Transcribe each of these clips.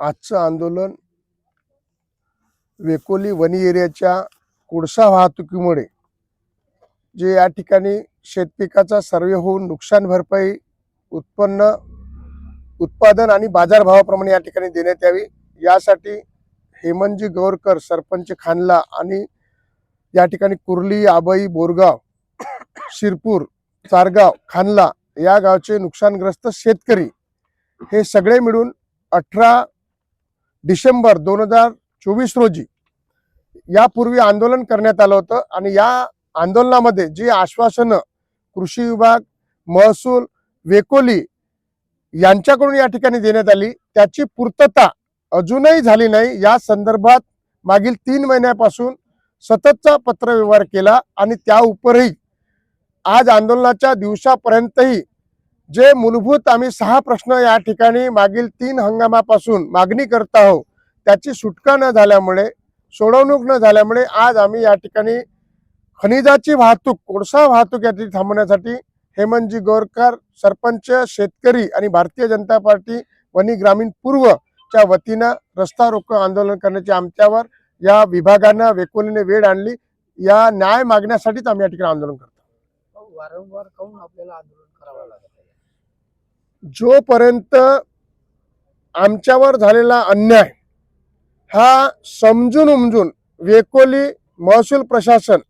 आजचं आंदोलन वेकोली वनी एरियाच्या कोळसा वाहतुकीमुळे जे या ठिकाणी शेतपिकाचा सर्वे होऊन नुकसान भरपाई उत्पन्न उत्पादन आणि बाजारभावाप्रमाणे या ठिकाणी देण्यात यावी. यासाठी हेमंतजी गौरकर सरपंच खानला आणि या ठिकाणी कुर्ली आबई बोरगाव शिरपूर चारगाव खानला या गावचे नुकसानग्रस्त शेतकरी हे सगळे मिळून अठरा डिसेंबर दोन हजार चोवीस रोजी यापूर्वी आंदोलन करण्यात आलं होतं आणि या आंदोलनामध्ये जी आश्वासनं कृषी विभाग महसूल वेकोली यांच्याकडून या ठिकाणी देण्यात आली त्याची पूर्तता अजूनही झाली नाही. या संदर्भात मागील तीन महिन्यापासून सततचा पत्रव्यवहार केला आणि त्या उपरही आज आंदोलनाच्या दिवसापर्यंतही जे मूलभूत आम्ही सहा प्रश्न या ठिकाणी मागील तीन हंगामापासून मागणी करत आहोत त्याची सुटका न झाल्यामुळे सोडवणूक न झाल्यामुळे आज आम्ही या ठिकाणी खनिजाची वाहतूक कोळसा वाहतूक या ठिकाणी थांबवण्यासाठी हेमंतजी गोरकर सरपंच शेतकरी आणि भारतीय जनता पार्टी वनी ग्रामीण पूर्वच्या वतीनं रस्ता रोको आंदोलन करण्याची आमच्यावर या विभागानं वेकोलीने वेळ आणली. या न्याय मागण्यासाठीच आम्ही या ठिकाणी आंदोलन करतो. वारंवार काहून आपल्याला आंदोलन करावं लागेल? जोपर्यंत आमच्यावर झालेला अन्याय हा समजून उमजून वेकोली महसूल प्रशासन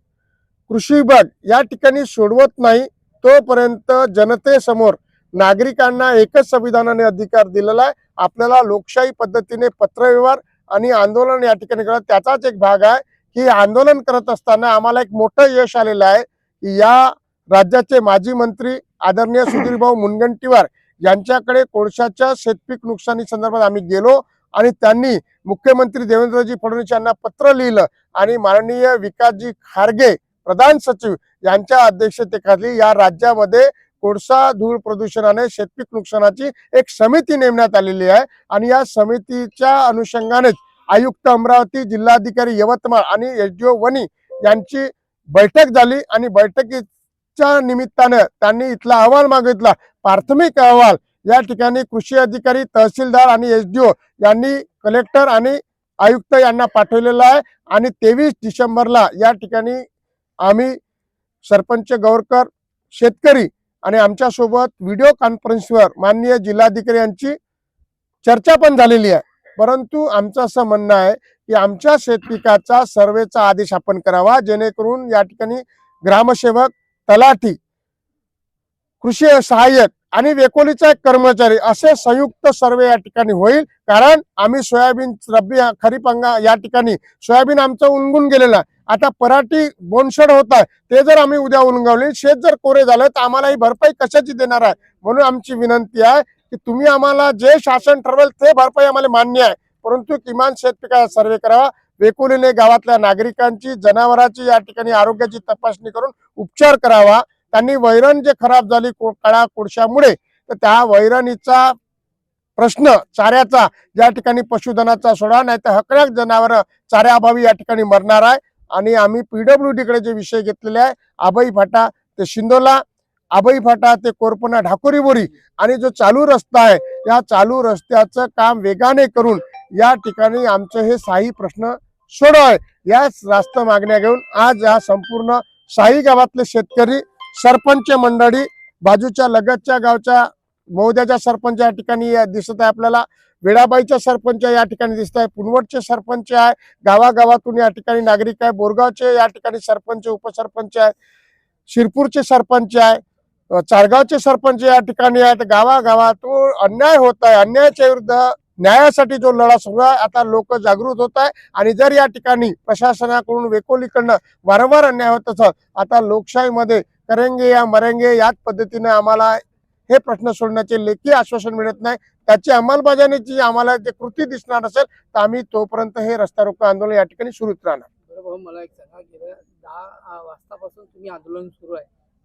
कृषी विभाग या ठिकाणी सोडवत नाही तोपर्यंत जनतेसमोर नागरिकांना एकच संविधानाने अधिकार दिलेला आहे. आपल्याला लोकशाही पद्धतीने पत्रव्यवहार आणि आंदोलन या ठिकाणी करत त्याचाच एक भाग आहे की आंदोलन करत असताना आम्हाला एक मोठं यश आलेलं आहे. की या राज्याचे माजी मंत्री आदरणीय सुधीरभाऊ मुनगंटीवार यांच्याकडे कोळशाच्या शेतपीक नुकसानी संदर्भात आम्ही गेलो आणि त्यांनी मुख्यमंत्री देवेंद्रजी फडणवीस यांना पत्र लिहिलं आणि माननीय विकासजी खारगे प्रधान सचिव यांच्या अध्यक्षतेखाली या राज्यामध्ये कोळसा धूळ प्रदूषणाने शेतपीक नुकसानाची एक समिती नेमण्यात आलेली आहे. आणि या समितीच्या अनुषंगानेच आयुक्त अमरावती जिल्हाधिकारी यवतमाळ आणि एसडीओ वनी यांची बैठक झाली. आणि बैठकीत च्या निमित्तानं त्यांनी इथला अहवाल मागितला. प्राथमिक अहवाल या ठिकाणी कृषी अधिकारी तहसीलदार आणि एसडीओ यांनी कलेक्टर आणि आयुक्त यांना पाठवलेला आहे. आणि तेवीस डिसेंबरला या ठिकाणी आम्ही सरपंच गौरकर शेतकरी आणि आमच्यासोबत व्हिडिओ कॉन्फरन्सवर माननीय जिल्हाधिकारी यांची चर्चा पण झालेली आहे. परंतु आमचं असं म्हणणं आहे की आमच्या शेतपिकाचा सर्वेचा आदेश आपण करावा जेणेकरून या ठिकाणी ग्रामसेवक तलाठी कृषी सहाय्यक आणि वेकोलीचा एक कर्मचारी असे संयुक्त सर्वे या ठिकाणी होईल. कारण आम्ही सोयाबीन रब्बी खरीप हंगा या ठिकाणी सोयाबीन आमचं उलगून गेलेलं आहे. आता पराठी बोनशड होत आहे ते जर आम्ही उद्या उलगवले शेत जर कोरे झालं तर आम्हाला ही भरपाई कशाची देणार आहे? म्हणून आमची विनंती आहे की तुम्ही आम्हाला जे शासन ठरवेल ते भरपाई आम्हाला मान्य आहे. परंतु किमान शेतपिकाचा सर्वे करावा. वेकुलीने गावातल्या नागरिकांची जनावरांची या ठिकाणी आरोग्याची तपासणी करून उपचार करावा. त्यांनी वैरण जे खराब झाली को- काळा कोळशामुळे तर त्या वैरणीचा प्रश्न चाऱ्याचा या ठिकाणी पशुधनाचा सोडा नाही तर हकड्या जनावर चाऱ्याअभावी या ठिकाणी मरणार आहे. आणि आम्ही पीडब्ल्यू डीकडे जे विषय घेतलेले आहे आबई फाटा ते शिंदोला आबई फाटा ते कोरपणा ढाकोरी बोरी आणि जो चालू रस्ता आहे या चालू रस्त्याचं काम वेगाने करून या ठिकाणी आमचे हे साही प्रश्न सोडवाय याच रास्त मागण्या घेऊन आज या संपूर्ण शाही गावातले शेतकरी सरपंच मंडळी बाजूच्या लगतच्या गावच्या मौद्याच्या सरपंच या ठिकाणी दिसत आहे आपल्याला. वेळाबाईच्या सरपंच या ठिकाणी दिसत आहे. पुनवटचे सरपंच आहे. गावागावातून या ठिकाणी नागरिक आहे. बोरगावचे या ठिकाणी सरपंच उपसरपंच आहे शिरपूरचे सरपंच आहे. चारगावचे सरपंच या ठिकाणी आहेत. गावागावातून अन्याय होत आहे. अन्यायाच्या विरुद्ध न्यायासाठी जो लढा सुरू आहे आता लोक जागृत होत आहे. आणि जर या ठिकाणी प्रशासनाकडून वेकोलीकडनं वारंवार अन्याय होत असत आता लोकशाहीमध्ये करेंगे या मरेंगे याच पद्धतीने आम्हाला हे प्रश्न सोडण्याचे लेखी आश्वासन मिळत नाही. त्याची अंमलबजावणीची आम्हाला जे कृती दिसणार असेल तर आम्ही तोपर्यंत हे रस्ता रोको आंदोलन या ठिकाणी सुरूच राहणार. मला एक सांगा गेल्या दहा वाजतापासून तुम्ही आंदोलन सुरू आहे.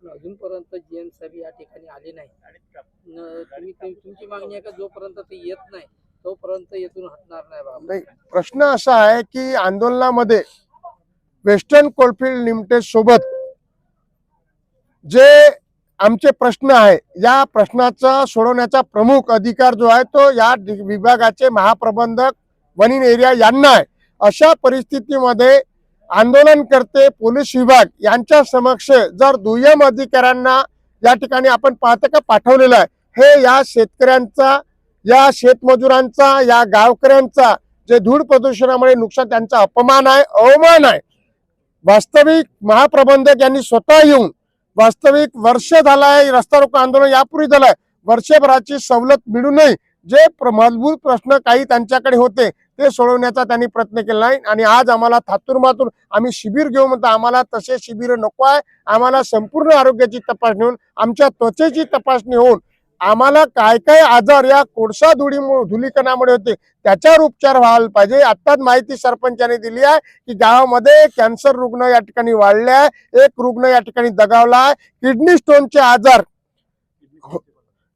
अजूनपर्यंत जीएम साहेब या ठिकाणी आले नाही न- तुम्ही तुम- तुमची मागणी आहे का जोपर्यंत ते येत नाही? तोपर्यंत येथून हटणार नाही बाबा. नाही प्रश्न असा आहे की आंदोलनामध्ये वेस्टर्न कोलफिल्ड लिमिटेड सोबत जे आमचे प्रश्न आहे या प्रश्नाचा सोडवण्याचा प्रमुख अधिकार जो आहे तो या विभागाचे महाप्रबंधक वनीन एरिया यांना आहे. अशा परिस्थितीमध्ये आंदोलनकर्ते पोलीस विभाग यांच्या समक्ष जर दुय्यम अधिकाऱ्यांना या ठिकाणी आपण पाहतो का पाठवलेलं आहे हे या शेतकऱ्यांचा या शेतमजुरांचा या गावकऱ्यांचा जे धूळ प्रदूषणामुळे नुकसान त्यांचा अपमान आहे अवमान आहे. वास्तविक महाप्रबंधक यांनी स्वतः येऊन वास्तविक वर्ष झालाय आहे रस्ता रोको आंदोलन यापूर्वी झालंय. वर्षभराची सवलत मिळूनही जे प्र- प्रश्न काही त्यांच्याकडे होते ते सोडवण्याचा त्यांनी प्रयत्न केला नाही. आणि आज आम्हाला थातुर्मातून आम्ही शिबिर घेऊ म्हणतो आम्हाला तसे शिबिर नको आहे. आम्हाला संपूर्ण आरोग्याची तपासणी होऊन आमच्या त्वचेची तपासणी होऊन आम्हाला काय काय आजार या कोळसा धुळीमुळे धुलीकणामुळे होते त्याच्यावर उपचार व्हायला पाहिजे. आत्ताच माहिती सरपंचाने दिली आहे की गावामध्ये कॅन्सर रुग्ण या ठिकाणी वाढले आहे. एक रुग्ण या ठिकाणी दगावला आहे. किडनी स्टोनचे आजार हो,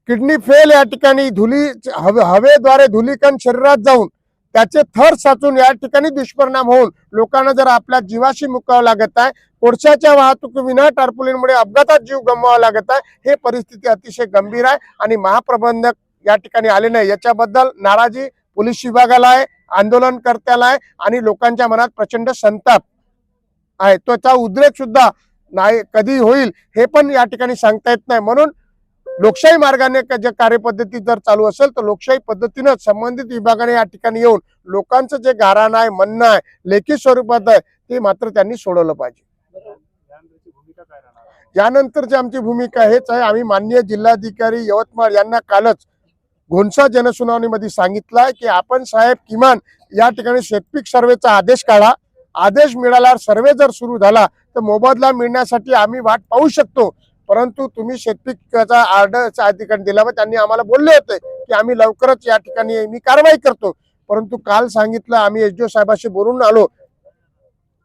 किडनी फेल या ठिकाणी धुली हवे हवेद्वारे धुलीकण शरीरात जाऊन त्याचे थर साचून या ठिकाणी दुष्परिणाम होऊन लोकांना जर आपल्या जीवाशी मुकावं लागत आहे कोळशाच्या वाहतुकीविना टार्पोलिनमुळे अपघातात जीव गमवावा लागत आहे. हे परिस्थिती अतिशय गंभीर आहे आणि महाप्रबंधक या ठिकाणी आले नाही. याच्याबद्दल नाराजी पोलीस विभागाला आहे आंदोलनकर्त्याला आहे आणि लोकांच्या मनात प्रचंड संताप आहे. त्याचा उद्रेक सुद्धा नाही कधी होईल हे पण या ठिकाणी सांगता येत नाही. म्हणून लोकशाही मार्गाने जे कार्यपद्धती जर चालू असेल तर लोकशाही पद्धतीनं संबंधित विभागाने या ठिकाणी येऊन लोकांचं जे गाराण आहे म्हणणं आहे लेखी स्वरूपात आहे ते मात्र त्यांनी सोडवलं पाहिजे. यानंतरची आमची भूमिका हेच आहे. आम्ही माननीय जिल्हाधिकारी यवतमाळ यांना कालच घोणसा जनसुनावणीमध्ये सांगितलं की आपण साहेब किमान या ठिकाणी शेतपीक सर्वेचा आदेश काढा. आदेश मिळाल्यावर सर्वे जर सुरू झाला तर मोबदला मिळण्यासाठी आम्ही वाट पाहू शकतो. परंतु तुम्ही शेतपीकाचा ऑर्डरचा ठिकाणी दिला व त्यांनी आम्हाला बोलले होते की आम्ही लवकरच या ठिकाणी मी कारवाई करतो. परंतु काल सांगितलं आम्ही एसडीओ डी साहेबाशी बोलून आलो.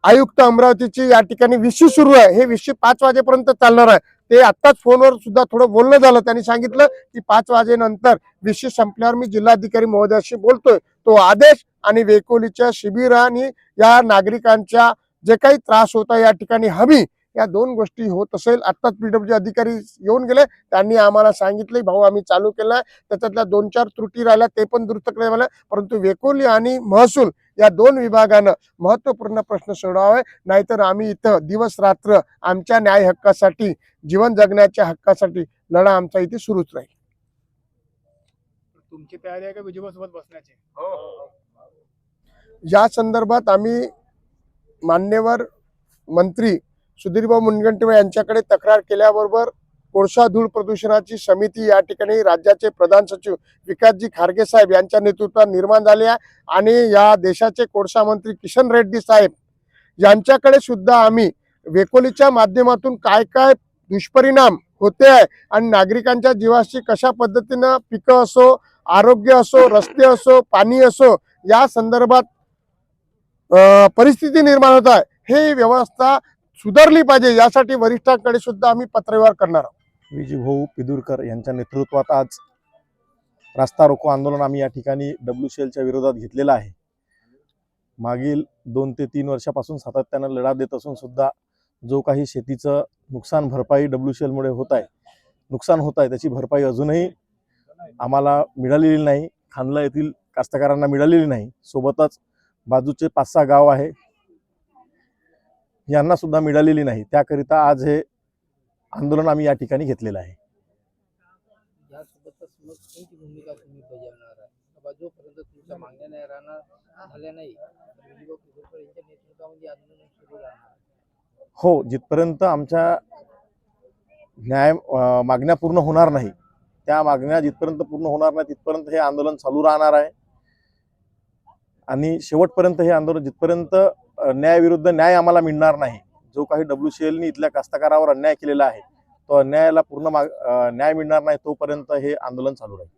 आयुक्त अमरावतीची या ठिकाणी विशी सुरू आहे. हे विशी पाच वाजेपर्यंत चालणार आहे. ते आत्ताच फोनवर सुद्धा थोडं बोलणं झालं. त्यांनी सांगितलं की पाच वाजेनंतर विशी संपल्यावर मी जिल्हाधिकारी महोदयाशी बोलतोय. तो आदेश आणि वेकोलीच्या शिबिर आणि या नागरिकांच्या जे काही त्रास होता या ठिकाणी हमी या दोन गोष्टी होत असेल. आत्ताच पीडब्ल्यू अधिकारी येऊन गेले. त्यांनी आम्हाला सांगितले भाऊ आम्ही चालू केलाय. त्याच्यातल्या दोन चार त्रुटी राहिल्या ते पण दुरुस्त करण्यात आल्या परंतु वेकोली आणि महसूल या दोन विभागानं महत्त्वपूर्ण प्रश्न सोडवावे नाहीतर आम्ही इथं दिवस रात्र आमच्या न्याय हक्कासाठी जीवन जगण्याच्या हक्कासाठी लढा आमचा इथे सुरूच राहील. तुमची तयारी आहे का बसण्याची? या संदर्भात आम्ही मान्यवर मंत्री सुधीरभाऊ मुनगंटीवार यांच्याकडे तक्रार केल्याबरोबर कोळसा धूळ प्रदूषणाची समिती या ठिकाणी राज्याचे प्रधान सचिव विकासजी खारगे साहेब यांच्या नेतृत्वात निर्माण झाले आहे. आणि या देशाचे कोळसा मंत्री किशन रेड्डी साहेब यांच्याकडे सुद्धा आम्ही वेकोलीच्या माध्यमातून काय काय दुष्परिणाम होते आहे आणि नागरिकांच्या जीवाशी कशा पद्धतीनं पिकं असो आरोग्य असो रस्ते असो पाणी असो या संदर्भात परिस्थिती निर्माण होत आहे. हे व्यवस्था सुधारली पाहिजे. यासाठी वरिष्ठांकडे सुद्धा आम्ही पत्रव्यवहार करणार आहोत. विजयभाऊ पिदुरकर यांच्या नेतृत्वात आज रास्ता रोको आंदोलन आम्ही या ठिकाणी डब्ल्यू सी एलच्या विरोधात घेतलेलं आहे. मागील दोन ते तीन वर्षापासून सातत्यानं लढा देत असून सुद्धा जो काही शेतीचं नुकसान भरपाई डब्ल्यू सी एलमुळे होत आहे नुकसान होत आहे त्याची भरपाई अजूनही आम्हाला मिळालेली नाही खानला येथील कास्तकारांना मिळालेली नाही. सोबतच बाजूचे पाच सहा गाव आहे यांना सुद्धा मिळालेली नाही. त्याकरिता आज हे आंदोलन आम्ही या ठिकाणी घेतलेलं आहे. हो जिथपर्यंत आमच्या न्याय मागण्या पूर्ण होणार नाही त्या मागण्या जिथपर्यंत पूर्ण होणार नाही तिथपर्यंत हे आंदोलन चालू राहणार आहे. आणि शेवटपर्यंत हे आंदोलन जिथपर्यंत न्यायाविरुद्ध न्याय आम्हाला मिळणार नाही जो काही डब्ल्यू सी एलनी इथल्या कास्तकारावर अन्याय केलेला आहे तो अन्यायाला पूर्ण माग न्याय मिळणार नाही तोपर्यंत हे आंदोलन चालू राहील.